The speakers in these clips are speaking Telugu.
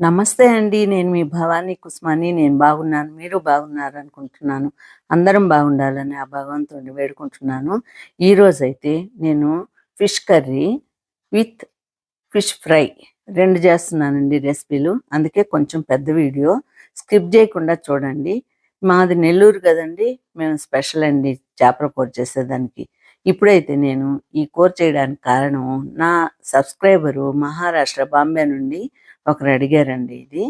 నమస్తే అండి నేను మీ భవానీ కుస్మాని నేను బాగున్నాను మీరు బాగున్నారు అనుకుంటున్నాను అందరం బాగుండాలని ఆ భగవంతుడిని వేడుకుంటున్నాను. ఈరోజు అయితే నేను fish curry with fish fry రెండు చేస్తున్నానండి రెసిపీలు. అందుకే కొంచెం పెద్ద వీడియో స్కిప్ చేయకుండా చూడండి. మాది నెల్లూరు కదండి మేము స్పెషల్ అండి చేపల కూర చేసేదానికి. ఇప్పుడైతే నేను ఈ కూర చేయడానికి కారణం నా సబ్స్క్రైబరు మహారాష్ట్ర బాంబే నుండి ఒకరు అడిగారండి ఇది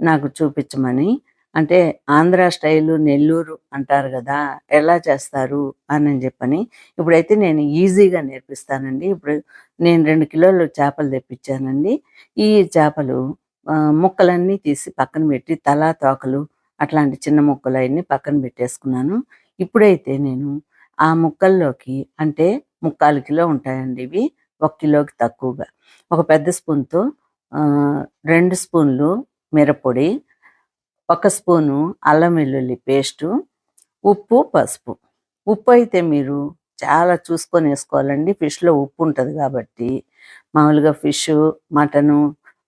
నాకు చూపించమని. అంటే ఆంధ్ర స్టైలు నెల్లూరు అంటారు కదా ఎలా చేస్తారు అని చెప్పని. ఇప్పుడైతే నేను ఈజీగా నేర్పిస్తానండి. ఇప్పుడు నేను రెండు కిలోలు చేపలు తెప్పించానండి. ఈ చేపలు ముక్కలన్నీ తీసి పక్కన పెట్టి తలా తోకలు అట్లాంటి చిన్న ముక్కలు అవన్నీ పక్కన పెట్టేసుకున్నాను. ఇప్పుడైతే నేను ఆ ముక్కల్లోకి అంటే ముక్కాలు కిలో ఉంటాయండి ఇవి ఒక కిలోకి తక్కువగా. ఒక పెద్ద స్పూన్తో రెండు స్పూన్లు మిరపొడి ఒక స్పూను అల్లం వెల్లుల్లి పేస్టు ఉప్పు పసుపు. ఉప్పు అయితే మీరు చాలా చూసుకొని వేసుకోవాలండి. ఫిష్లో ఉప్పు ఉంటుంది కాబట్టి. మామూలుగా ఫిష్ మటను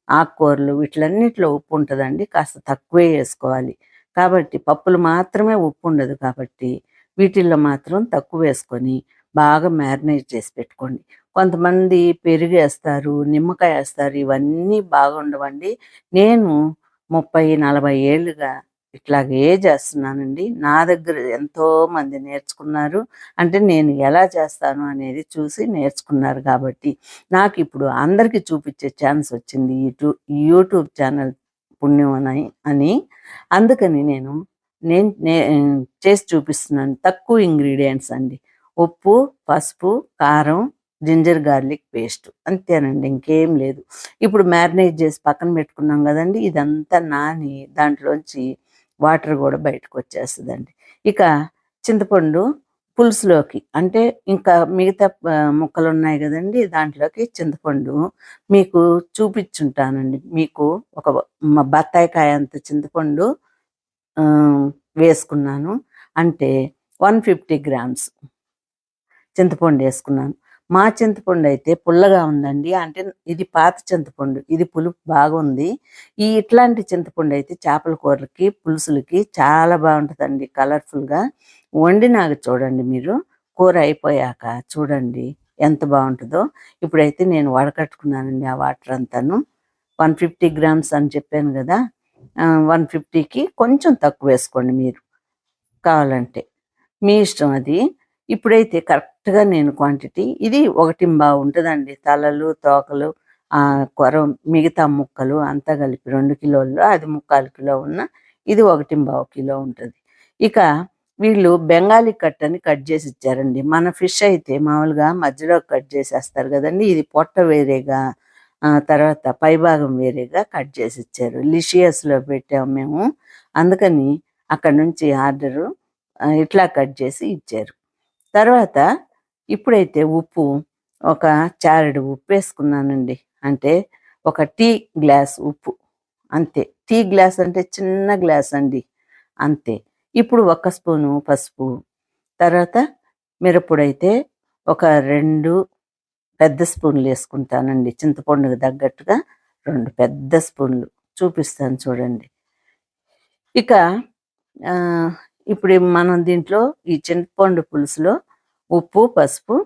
ఆకుకూరలు వీటిలన్నిటిలో ఉప్పు ఉంటుందండి. కాస్త తక్కువే వేసుకోవాలి. కాబట్టి పప్పులు మాత్రమే ఉప్పు ఉండదు కాబట్టి వీటిల్లో మాత్రం తక్కువ వేసుకొని బాగా మ్యారినేట్ చేసి పెట్టుకోండి. కొంతమంది పెరుగు వేస్తారు నిమ్మకాయ వేస్తారు ఇవన్నీ బాగుండవండి. నేను ముప్పై నలభై ఏళ్ళుగా ఇట్లాగే చేస్తున్నానండి. నా దగ్గర ఎంతో మంది నేర్చుకున్నారు. అంటే నేను ఎలా చేస్తాను అనేది చూసి నేర్చుకున్నారు కాబట్టి నాకు ఇప్పుడు అందరికీ చూపించే ఛాన్స్ వచ్చింది యూట్యూబ్ యూట్యూబ్ ఛానల్ పుణ్యం అని. అందుకని నేను నేను నే- చేసి చూపిస్తున్నాను. తక్కువ ఇంగ్రీడియంట్స్ అండి. ఉప్పు పసుపు కారం జింజర్ గార్లిక్ పేస్ట్. అంతేనండి ఇంకేం లేదు. ఇప్పుడు మ్యారినేట్ చేసి పక్కన పెట్టుకున్నాం కదండి ఇదంతా నాని దాంట్లోంచి వాటర్ కూడా బయటకు వచ్చేస్తుందండి ఇక చింతపండు పులుసులోకి అంటే ఇంకా మిగతా ముక్కలు ఉన్నాయి కదండి దాంట్లోకి చింతపండు మీకు చూపించుంటానండి. మీకు ఒక బత్తాయికాయ అంత చింతపండు వేసుకున్నాను. అంటే వన్ ఫిఫ్టీ గ్రామ్స్ చింతపండు వేసుకున్నాను. మా చింతపండు అయితే పుల్లగా ఉందండి. అంటే ఇది పాత చింతపండు ఇది పులుపు బాగుంది. ఈ ఇట్లాంటి చింతపండు అయితే చేపల కూరలకి పులుసులకి చాలా బాగుంటుందండి కలర్ఫుల్గా వండినాక చూడండి మీరు కూర అయిపోయాక చూడండి ఎంత బాగుంటుందో. ఇప్పుడైతే నేను వడకట్టుకున్నానండి ఆ వాటర్ అంతాను. వన్ ఫిఫ్టీ గ్రామ్స్ అని చెప్పాను కదా వన్ ఫిఫ్టీకి కొంచెం తక్కువ వేసుకోండి మీరు కావాలంటే. మీ ఇష్టం అది. ఇప్పుడైతే కరెక్ట్గా నేను క్వాంటిటీ ఇది ఒకటి ఉంటుందండి తలలు తోకలు కొర మిగతా ముక్కలు అంతా కలిపి రెండు కిలోల్లో అది ముక్కాలు కిలో ఉన్న ఇది ఒకటి బావు కిలో ఉంటుంది. ఇక వీళ్ళు బెంగాలీ కట్ అని కట్ చేసి ఇచ్చారండి. మన ఫిష్ అయితే మామూలుగా మధ్యలో కట్ చేసేస్తారు కదండి ఇది పొట్ట వేరేగా తర్వాత పైభాగం వేరేగా కట్ చేసి ఇచ్చారు. లిషియస్లో పెట్టాము మేము. అందుకని అక్కడ నుంచి ఆర్డరు ఇట్లా కట్ చేసి ఇచ్చారు. తర్వాత ఇప్పుడైతే ఉప్పు ఒక చారెడు ఉప్పు వేసుకున్నానండి. అంటే ఒక టీ గ్లాస్ ఉప్పు. అంతే. టీ గ్లాస్ అంటే చిన్న గ్లాస్ అండి. అంతే. ఇప్పుడు ఒక స్పూను పసుపు. తర్వాత మిరప్పుడైతే ఒక రెండు పెద్ద స్పూన్లు వేసుకుంటానండి. చింతపండుకు తగ్గట్టుగా రెండు పెద్ద స్పూన్లు. చూపిస్తాను చూడండి. ఇక ఇప్పుడు మనం దీంట్లో ఈ చింతపండు పులుసులో ఉప్పు పసుపు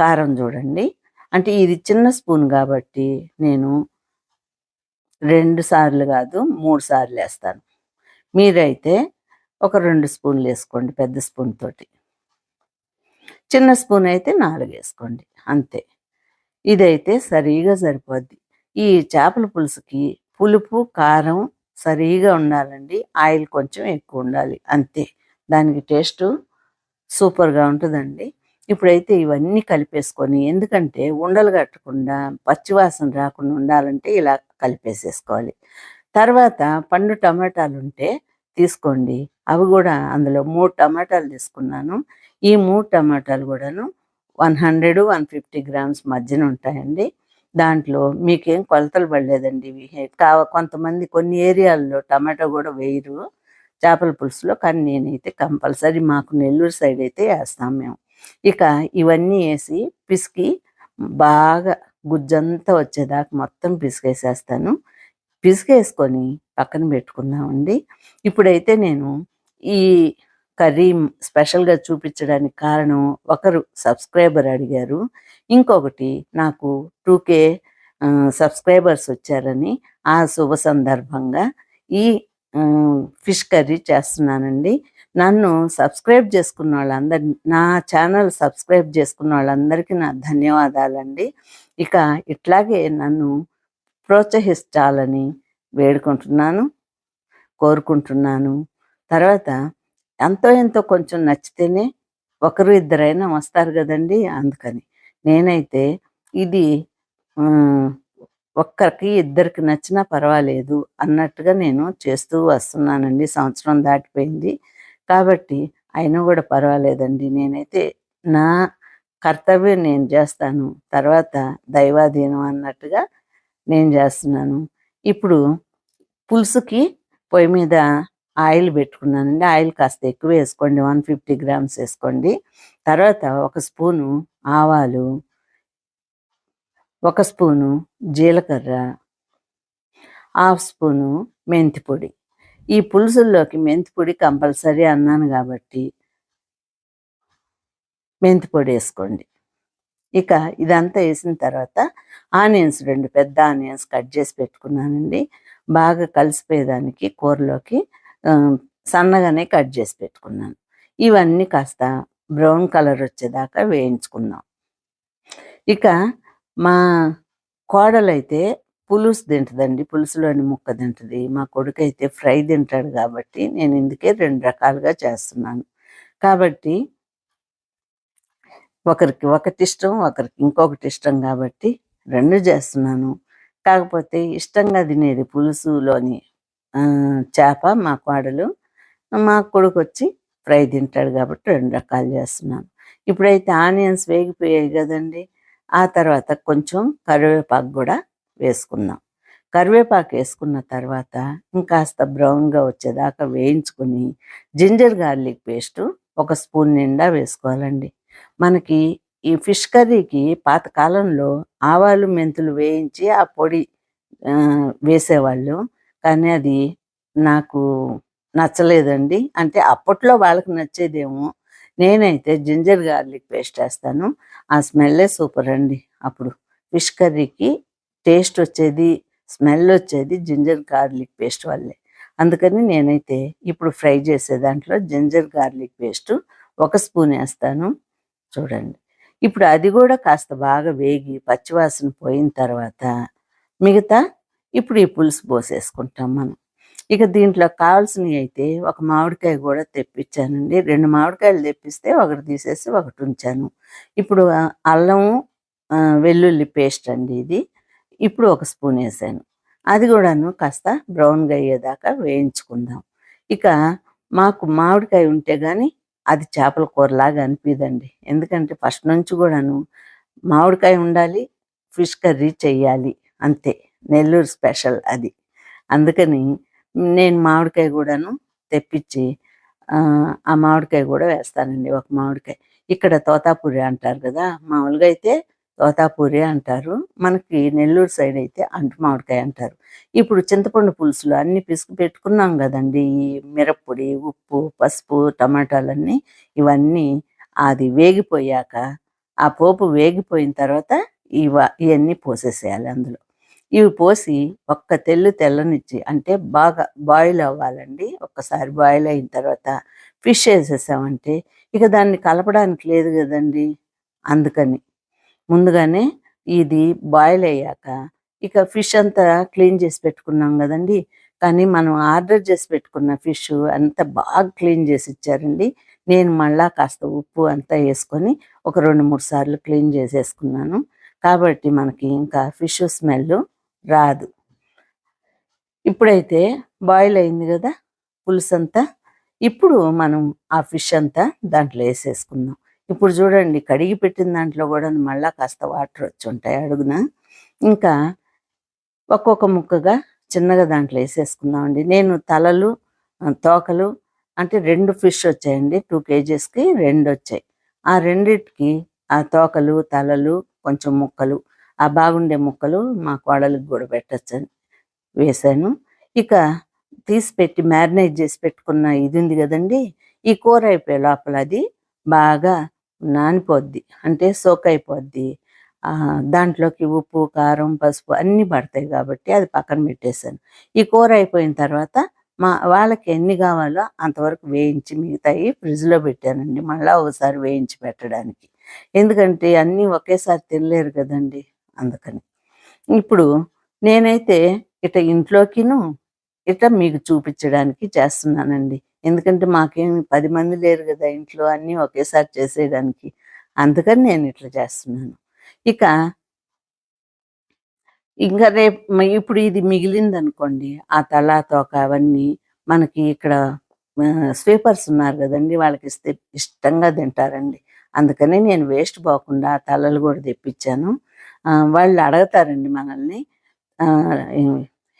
కారం చూడండి. అంటే ఇది చిన్న స్పూన్ కాబట్టి నేను రెండు సార్లు కాదు మూడు సార్లు వేస్తాను. మీరైతే ఒక రెండు స్పూన్లు వేసుకోండి పెద్ద స్పూన్ తోటి. చిన్న స్పూన్ అయితే నాలుగు వేసుకోండి అంతే. ఇదైతే సరిగా సరిపోద్ది. ఈ చేపల పులుసుకి పులుపు కారం సరిగా ఉండాలండి. ఆయిల్ కొంచెం ఎక్కువ ఉండాలి అంతే. దానికి టేస్ట్ సూపర్గా ఉంటుందండి. ఇప్పుడైతే ఇవన్నీ కలిపేసుకొని ఎందుకంటే ఉండలు కట్టకుండా పచ్చివాసన రాకుండా ఉండాలంటే ఇలా కలిపేసేసుకోవాలి. తర్వాత పండు టమాటాలు ఉంటే తీసుకోండి. అవి కూడా అందులో మూడు టమాటాలు తీసుకున్నాను. ఈ మూడు టమాటాలు కూడాను one hundred one fifty grams మధ్యన ఉంటాయండి. దాంట్లో మీకేం కొలతలు పడలేదండి. ఇవి కావ కొంతమంది కొన్ని ఏరియాల్లో టమాటా కూడా వేయరు. చేపల పులుసులో కానీ నేనైతే కంపల్సరీ మాకు నెల్లూరు సైడ్ అయితే వేస్తాం మేము. ఇక ఇవన్నీ వేసి పిసికి బాగా గుజ్జంతా వచ్చేదాకా మొత్తం పిసికేసేస్తాను. పిసికేసుకొని పక్కన పెట్టుకుందామండి. ఇప్పుడైతే నేను ఈ కర్రీ స్పెషల్గా చూపించడానికి కారణం ఒకరు సబ్స్క్రైబర్ అడిగారు. ఇంకొకటి నాకు టూ కే సబ్స్క్రైబర్స్ వచ్చారని ఆ శుభ సందర్భంగా ఈ ఫిష్ కర్రీ చేస్తున్నానండి. నన్ను సబ్స్క్రైబ్ చేసుకున్న వాళ్ళందరి నా ఛానల్ సబ్స్క్రైబ్ చేసుకున్న వాళ్ళందరికీ నా ధన్యవాదాలండి. ఇక ఇట్లాగే నన్ను ప్రోత్సహించాలని వేడుకుంటున్నాను కోరుకుంటున్నాను. తర్వాత ఎంతో ఎంతో కొంచెం నచ్చితేనే ఒకరు ఇద్దరైనా వస్తారు కదండి అందుకని. నేనైతే ఇది ఒక్కరికి ఇద్దరికి నచ్చినా పర్వాలేదు అన్నట్టుగా నేను చేస్తూ వస్తున్నానండి. సంవత్సరం దాటిపోయింది. కాబట్టి అయినా కూడా పర్వాలేదండి. నేనైతే నా కర్తవ్యం నేను చేస్తాను. తర్వాత దైవాధీనం అన్నట్టుగా నేను చేస్తున్నాను. ఇప్పుడు పులుసుకి పొయ్యి మీద ఆయిల్ పెట్టుకున్నానండి. ఆయిల్ కాస్త ఎక్కువ వేసుకోండి. వన్ ఫిఫ్టీ గ్రామ్స్ వేసుకోండి. తర్వాత ఒక స్పూను ఆవాలు ఒక స్పూను జీలకర్ర హాఫ్ స్పూను మెంతి పొడి ఈ పులుసుల్లోకి మెంతి పొడి కంపల్సరీ అన్నాను కాబట్టి మెంతి పొడి వేసుకోండి. ఇక ఇదంతా వేసిన తర్వాత ఆనియన్స్ రెండు పెద్ద ఆనియన్స్ కట్ చేసి పెట్టుకున్నానండి. బాగా కలిసిపోయేదానికి కూరలోకి సన్నగానే కట్ చేసి పెట్టుకున్నాను. ఇవన్నీ కాస్త బ్రౌన్ కలర్ వచ్చేదాకా వేయించుకున్నాం ఇక మా కోడలైతే పులుసు తింటుందండి. పులుసులోని ముక్క తింటుంది. మా కొడుకు అయితే ఫ్రై తింటాడు కాబట్టి నేను ఇందుకే రెండు రకాలుగా చేస్తున్నాను. కాబట్టి ఒకరికి ఒకటి ఇష్టం ఒకరికి ఇంకొకటి ఇష్టం కాబట్టి రెండు చేస్తున్నాను. కాకపోతే ఇష్టంగా తినేది పులుసులోని చేప మా కోడలు మా కొడుకు వచ్చి ఫ్రై తింటాడు కాబట్టి రెండు రకాలు చేస్తున్నాను. ఇప్పుడైతే ఆనియన్స్ వేగిపోయాయి కదండి. ఆ తర్వాత కొంచెం కరివేపాకు కూడా వేసుకుందాం. కరివేపాకు వేసుకున్న తర్వాత ఇంకాస్త బ్రౌన్గా వచ్చేదాకా వేయించుకొని జింజర్ గార్లిక్ పేస్ట్ ఒక స్పూన్ నిండా వేసుకోవాలండి. మనకి ఈ ఫిష్ కర్రీకి పాతకాలంలో ఆవాలు మెంతులు వేయించి ఆ పొడి వేసేవాళ్ళు. కానీ అది నాకు నచ్చలేదండి. అంటే అప్పట్లో వాళ్ళకి నచ్చేదేమో. నేనైతే జింజర్ గార్లిక్ పేస్ట్ వేస్తాను. ఆ స్మెల్లే సూపర్ అండి. అప్పుడు ఫిష్ కర్రీకి టేస్ట్ వచ్చేది స్మెల్ వచ్చేది జింజర్ గార్లిక్ పేస్ట్ వల్లే. అందుకని నేనైతే ఇప్పుడు ఫ్రై చేసే దాంట్లో జింజర్ గార్లిక్ పేస్ట్ ఒక స్పూన్ వేస్తాను. చూడండి. ఇప్పుడు అది కూడా కాస్త బాగా వేగి పచ్చివాసన పోయిన తర్వాత మిగతా ఇప్పుడు ఈ పులుసు పోసేసుకుంటాం మనం. ఇక దీంట్లో కావాల్సినవి అయితే ఒక మామిడికాయ కూడా తెప్పించానండి. రెండు మామిడికాయలు తెప్పిస్తే ఒకటి తీసేసి ఒకటి ఉంచాను. ఇప్పుడు అల్లం వెల్లుల్లి పేస్ట్ అండి ఇది. ఇప్పుడు ఒక స్పూన్ వేసాను. అది కూడాను కాస్త బ్రౌన్గా అయ్యేదాకా వేయించుకుందాం. ఇక మాకు మామిడికాయ ఉంటే కానీ అది చేపల కూరలాగా అనిపిదండి ఎందుకంటే ఫస్ట్ నుంచి కూడాను మామిడికాయ ఉండాలి ఫిష్ కర్రీ చెయ్యాలి అంతే. నెల్లూరు స్పెషల్ అది. అందుకని నేను మామిడికాయ కూడాను తెప్పించి ఆ మామిడికాయ కూడా వేస్తానండి ఒక మామిడికాయ. ఇక్కడ తోతాపూరి అంటారు కదా మామూలుగా అయితే తోతాపూరి అంటారు. మనకి నెల్లూరు సైడ్ అయితే అంటు మామిడికాయ అంటారు. ఇప్పుడు చింతపండు పులుసులు అన్ని పిసుకు పెట్టుకున్నాం కదండి. ఈ మిరప్పొడి ఉప్పు పసుపు టమాటాలన్నీ ఇవన్నీ అది వేగిపోయాక ఆ పోపు వేగిపోయిన తర్వాత ఇవ ఇవన్నీ పోసేసేయాలి అందులో. ఇవి పోసి ఒక్క తెల్లు తెల్లనిచ్చి అంటే బాగా బాయిల్ అవ్వాలండి. ఒక్కసారి బాయిల్ అయిన తర్వాత ఫిష్ వేసేసామంటే ఇక దాన్ని కలపడానికి లేదు కదండి. అందుకని ముందుగానే ఇది బాయిల్ అయ్యాక ఇక ఫిష్ అంతా క్లీన్ చేసి పెట్టుకున్నాం కదండి. కానీ మనం ఆర్డర్ చేసి పెట్టుకున్న ఫిష్ అంతా బాగా క్లీన్ చేసి ఇచ్చారండి. నేను మళ్ళా కాస్త ఉప్పు అంతా వేసుకొని ఒక రెండు మూడు సార్లు క్లీన్ చేసేసుకున్నాను. కాబట్టి మనకి ఇంకా ఫిష్ స్మెల్ రాదు. ఇప్పుడైతే బాయిల్ అయింది కదా పులుసు అంతా ఇప్పుడు మనం ఆ ఫిష్ అంతా దాంట్లో వేసేసుకుందాం. ఇప్పుడు చూడండి కడిగి పెట్టిన దాంట్లో కూడా మళ్ళా కాస్త వాటర్ వచ్చి ఉంటాయి. అడుగున? ఇంకా ఒక్కొక్క ముక్కగా చిన్నగా దాంట్లో వేసేసుకుందామండి. నేను తలలు తోకలు అంటే రెండు ఫిష్ వచ్చాయండి. టూ కేజీస్కి రెండు వచ్చాయి. ఆ రెండిటికి ఆ తోకలు తలలు కొంచెం ముక్కలు ఆ బాగుండే ముక్కలు మా కోడలికి కూడా పెట్టచ్చని వేసాను ఇక తీసి పెట్టి మ్యారినేట్ చేసి పెట్టుకున్న ఇది ఉంది కదండి ఈ కూర అయిపోయే లోపల అది బాగా నానిపోద్ది. అంటే సోక్ అయిపోద్ది దాంట్లోకి ఉప్పు కారం పసుపు అన్నీ పడతాయి కాబట్టి అది పక్కన పెట్టేశాను. ఈ కూర అయిపోయిన తర్వాత మా వాళ్ళకి ఎన్ని కావాలో అంతవరకు వేయించి మిగతాయి ఫ్రిడ్జ్లో పెట్టానండి. మళ్ళీ ఒకసారి వేయించి పెట్టడానికి. ఎందుకంటే అన్నీ ఒకేసారి తినలేరు కదండి అందుకని. ఇప్పుడు నేనైతే ఇట ఇంట్లోకిను ఇట మీకు చూపించడానికి చేస్తున్నానండి. ఎందుకంటే మాకేం పది మంది లేరు కదా ఇంట్లో అన్నీ ఒకేసారి చేసేయడానికి. అందుకని నేను ఇట్లా చేస్తున్నాను. ఇక ఇంకా రేపు ఇప్పుడు ఇది మిగిలింది అనుకోండి ఆ తల తోక అవన్నీ మనకి ఇక్కడ స్వీపర్స్ ఉన్నారు కదండి వాళ్ళకి ఇస్తే ఇష్టంగా తింటారండి. అందుకనే నేను వేస్ట్ పోకుండా ఆ తలలు కూడా తెప్పించాను. వాళ్ళు అడుగుతారండి మనల్ని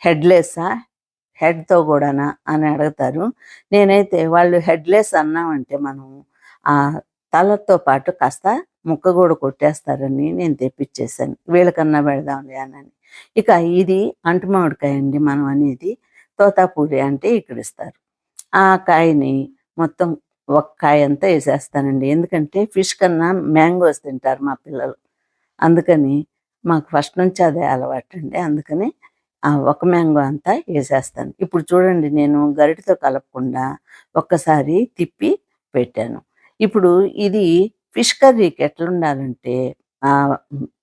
హెడ్లెస్సా హెడ్తో కూడానా అని అడుగుతారు. నేనైతే వాళ్ళు హెడ్లెస్ అన్నామంటే మనం ఆ తలతో పాటు కాస్త ముక్క కూడా కొట్టేస్తారని నేను తెప్పించేసాను వీళ్ళకన్నా పెడదాంలే అని ఇక ఇది అంటు మామిడికాయ అండి మనం అనేది. తోతాపూరి అంటే ఇక్కడ ఇస్తారు. ఆ కాయని మొత్తం ఒక కాయ అంతా వేసేస్తానండి. ఎందుకంటే ఫిష్ కన్నా మ్యాంగోస్ తింటారు మా పిల్లలు. అందుకని మాకు ఫస్ట్ నుంచి అదే అలవాటు అండి. అందుకని ఒక మ్యాంగో అంతా వేసేస్తాను. ఇప్పుడు చూడండి నేను గరిటతో కలపకుండా ఒక్కసారి తిప్పి పెట్టాను. ఇప్పుడు ఇది ఫిష్ కర్రీకి ఎట్లా ఉండాలంటే ఆ,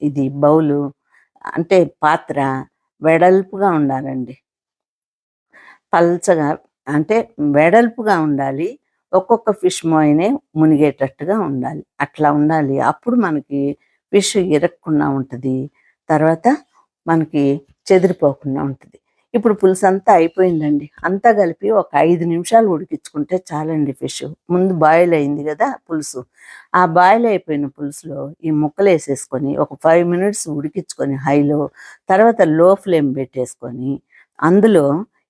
ఇది బౌలు అంటే పాత్ర వెడల్పుగా ఉండాలండి. పల్చగా అంటే వెడల్పుగా ఉండాలి. ఒక్కొక్క ఫిష్ మోయనే మునిగేటట్టుగా ఉండాలి. అట్లా ఉండాలి. అప్పుడు మనకి ఫిష్ ఇరక్కుండా ఉంటుంది. తర్వాత మనకి చెదిరిపోకుండా ఉంటుంది. ఇప్పుడు పులుసు అంతా అయిపోయిందండి. అంతా కలిపి ఒక ఐదు నిమిషాలు ఉడికించుకుంటే చాలండి ఫిష్. ముందు బాయిల్ అయింది కదా పులుసు. ఆ బాయిల్ అయిపోయిన పులుసులో ఈ ముక్కలు వేసేసుకొని ఒక ఫైవ్ మినిట్స్ ఉడికించుకొని హైలో తర్వాత లో ఫ్లేమ్ పెట్టేసుకొని అందులో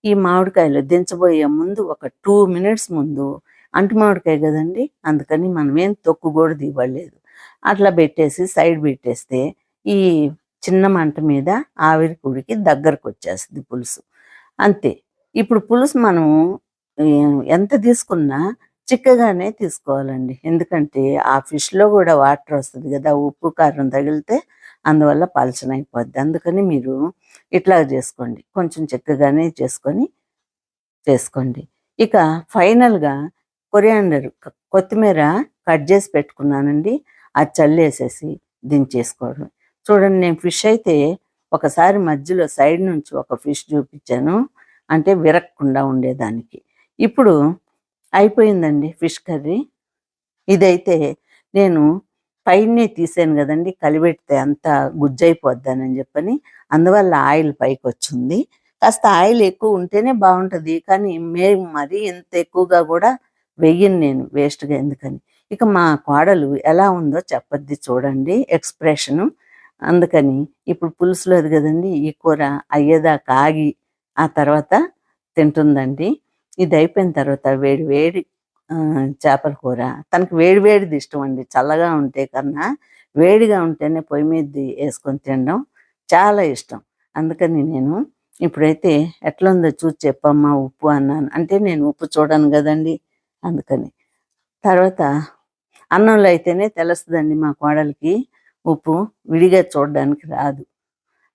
ఈ మామిడికాయలు దించబోయే ముందు ఒక టూ మినిట్స్ ముందు అంటు మామిడికాయ కదండి? అందుకని మనం ఏం తొక్కు కూడా దివ్వలేదు అట్లా పెట్టేసి సైడ్ పెట్టేస్తే ఈ చిన్న మంట మీద ఆవిరి కుడికి దగ్గరకు వచ్చేస్తుంది పులుసు. అంతే. ఇప్పుడు పులుసు మనం ఎంత తీసుకున్నా చిక్కగానే తీసుకోవాలండి. ఎందుకంటే ఆ ఫిష్లో కూడా వాటర్ వస్తుంది కదా ఉప్పు కారం తగిలితే అందువల్ల పలచన అయిపోద్ది అందుకని మీరు ఇట్లా చేసుకోండి. కొంచెం చిక్కగానే చేసుకొని చేసుకోండి. ఇక ఫైనల్గా కొరియాండర్ కొత్తిమీర కట్ చేసి పెట్టుకున్నానండి. అది చల్లేసేసి దించేసుకోవడం. చూడండి నేను ఫిష్ అయితే ఒకసారి మధ్యలో సైడ్ నుంచి ఒక ఫిష్ చూపించాను. అంటే విరక్కుండా ఉండేదానికి. ఇప్పుడు అయిపోయిందండి ఫిష్ కర్రీ. ఇదైతే నేను పైనే తీసాను కదండి కలిపెడితే అంతా గుజ్జైపోద్దానని చెప్పని. అందువల్ల ఆయిల్ పైకి వచ్చింది కాస్త ఆయిల్ ఎక్కువ ఉంటేనే బాగుంటుంది కానీ మేము మరీ ఇంత ఎక్కువగా కూడా వెయ్యను నేను వేస్ట్గా ఎందుకని. ఇక మా కోడలు ఎలా ఉందో చెప్పద్ది చూడండి ఎక్స్ప్రెషను. అందుకని ఇప్పుడు పులుసులోది కదండి ఈ కూర అయ్యేదాకా ఆగి ఆ తర్వాత తింటుందండి. ఇది అయిపోయిన తర్వాత వేడి వేడి చేపల కూర. తనకి వేడి వేడిది ఇష్టం అండి. చల్లగా ఉంటే కన్నా వేడిగా ఉంటేనే పొయ్యి మీద వేసుకొని తినడం చాలా ఇష్టం. అందుకని నేను ఇప్పుడైతే ఎట్లా ఉందో చూసి చెప్పమ్మా ఉప్పు అన్నాను. అంటే నేను ఉప్పు చూడను కదండి అందుకని. తర్వాత అన్నంలో అయితేనే తెలుస్తుందండి మా కోడలికి. ఉప్పు విడిగా చూడడానికి రాదు.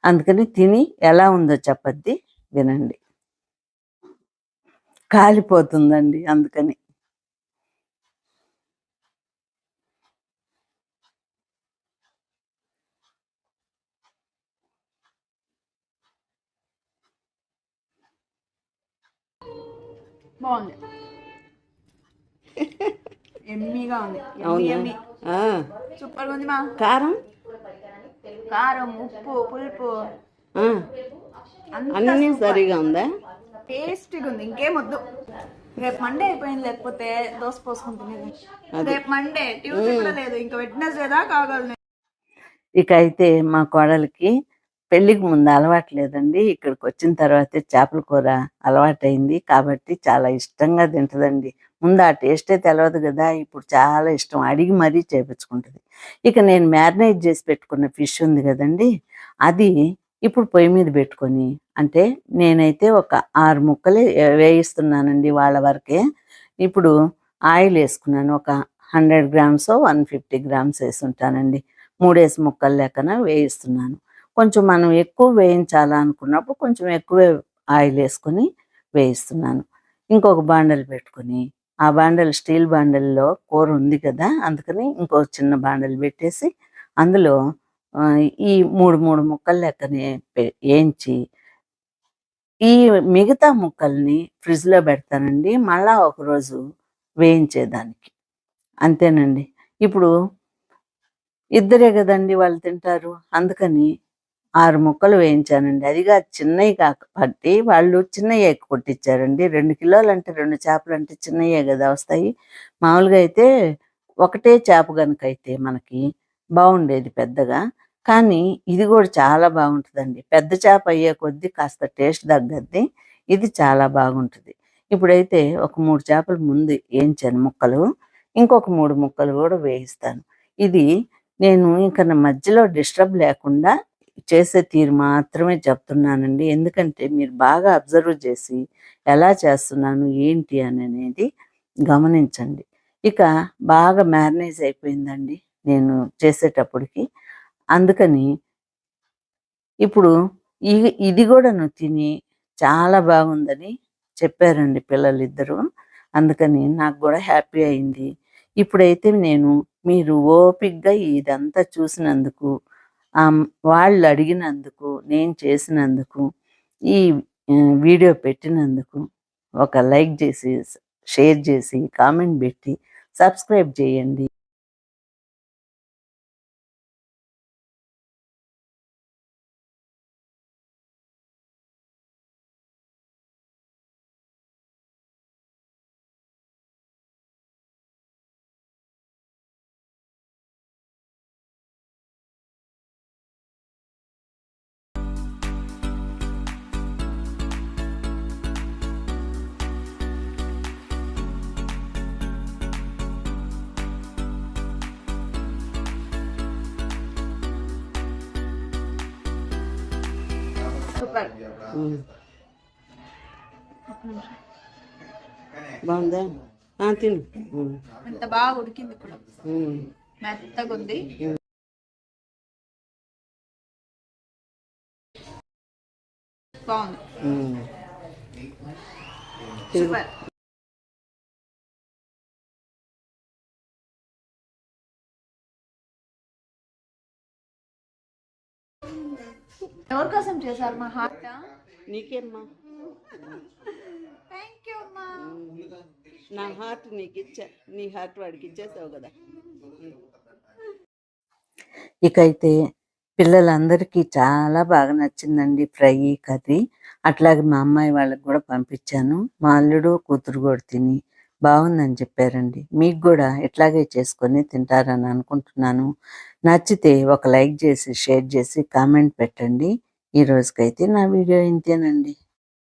అందుకని తిని ఎలా ఉందో చపాతి వినండి. కాలిపోతుందండి అందుకని. బాగుంది. ఎమ్మీగా ఉంది? ఎమ్మి ఉంది మా. కారం? కారం ఉప్పు పులుపు. అన్నీ సరిగా ఉందా? టేస్టీగా ఉంది. ఇంకేం వద్దు. రేపు మండే అయిపోయింది లేకపోతే దోశ పోసుకుంటుంది రేపు మండే ట్యూస్డే కూడా లేదు. ఇంకా వెడ్నెస్డే దాకా కాగలను ఇక అయితే మా కోడలికి పెళ్ళికి ముందు అలవాటు లేదండి. ఇక్కడికి వచ్చిన తర్వాతే చేపల కూర అలవాటైంది. కాబట్టి చాలా ఇష్టంగా తింటదండి. ముందు ఆ టేస్టే తెలియదు కదా ఇప్పుడు చాలా ఇష్టం. అడిగి మరీ చేపించుకుంటుంది. ఇక నేను మ్యారినేట్ చేసి పెట్టుకున్న ఫిష్ ఉంది కదండి అది ఇప్పుడు పొయ్యి మీద పెట్టుకొని అంటే నేనైతే ఒక ఆరు ముక్కలు వేయిస్తున్నానండి వాళ్ళ వరకే. ఇప్పుడు ఆయిల్ వేసుకున్నాను ఒక hundred grams one fifty grams వేసుంటానండి. మూడేసి ముక్కలు లెక్కన వేయిస్తున్నాను. కొంచెం మనం ఎక్కువ వేయించాలా అనుకున్నప్పుడు కొంచెం ఎక్కువ ఆయిల్ వేసుకొని వేయిస్తున్నాను. ఇంకొక బాండలు పెట్టుకొని ఆ బాండల్ స్టీల్ బాండల్లో కూర ఉంది కదా అందుకని ఇంకో చిన్న బాండలు పెట్టేసి అందులో ఈ మూడు మూడు ముక్కలు లెక్కనే వేయించి ఈ మిగతా ముక్కల్ని ఫ్రిడ్జ్లో పెడతానండి మళ్ళా ఒకరోజు వేయించేదానికి. అంతేనండి. ఇప్పుడు ఇద్దరే కదండి వాళ్ళు తింటారు అందుకని ఆరు ముక్కలు వేయించానండి. అదిగా చిన్నవి కాబట్టి వాళ్ళు చిన్నయ్యే కొట్టించారండి రెండు కిలోలు అంటే రెండు చేపలు అంటే చిన్నయ్యే కదా వస్తాయి. మామూలుగా అయితే ఒకటే చేప కనుక అయితే మనకి బాగుండేది పెద్దగా. కానీ ఇది కూడా చాలా బాగుంటుందండి పెద్ద చేప అయ్యే కొద్దీ కాస్త టేస్ట్ తగ్గద్ది. ఇది చాలా బాగుంటుంది. ఇప్పుడైతే ఒక మూడు చేపలు ముందు వేయించాను ముక్కలు. ఇంకొక మూడు ముక్కలు కూడా వేయిస్తాను. ఇది నేను ఇంకా నా మధ్యలో డిస్టర్బ్ లేకుండా చేసే తీరు మాత్రమే చెప్తున్నానండి. ఎందుకంటే మీరు బాగా అబ్జర్వ్ చేసి ఎలా చేస్తున్నాను ఏంటి అని అనేది గమనించండి. ఇక బాగా మ్యారినేజ్ అయిపోయిందండి నేను చేసేటప్పటికి. అందుకని ఇప్పుడు ఈ ఇది కూడా నువ్వు తిని చాలా బాగుందని చెప్పారండి పిల్లలిద్దరూ. అందుకని నాకు కూడా హ్యాపీ అయింది. ఇప్పుడైతే నేను మీరు ఓపిక్గా ఇదంతా చూసినందుకు వాళ్ళు అడిగినందుకు నేను చేసినందుకు ఈ వీడియో పెట్టినందుకు ఒక లైక్ చేసి షేర్ చేసి కామెంట్ పెట్టి సబ్స్క్రైబ్ చేయండి. బాగుందా? తిను. ఎంత బాగా ఉడికింది ఇప్పుడు మెత్తగా ఉంది. బాగుంది. ఎవరి కోసం చేశారు మా హార్ట్ నీకేమ్మా? థ్యాంక్ యూ అమ్మా. నా హార్ట్ నీకు ఇచ్చా నీ హార్ట్ వాడికి ఇచ్చేసావు కదా. ఇకైతే పిల్లలందరికీ చాలా బాగా నచ్చిందండి ఫ్రై కర్రీ. అట్లాగే మా అమ్మాయి వాళ్ళకి కూడా పంపించాను. మా అల్లుడు కూతురు కూడా తిని బాగుందని చెప్పారండి. మీకు కూడా ఇట్లాగే చేసుకొని తింటారని అనుకుంటున్నాను. నచ్చితే ఒక లైక్ చేసి షేర్ చేసి కామెంట్ పెట్టండి. ఈ రోజుకైతే నా వీడియో ఇంతేనండి.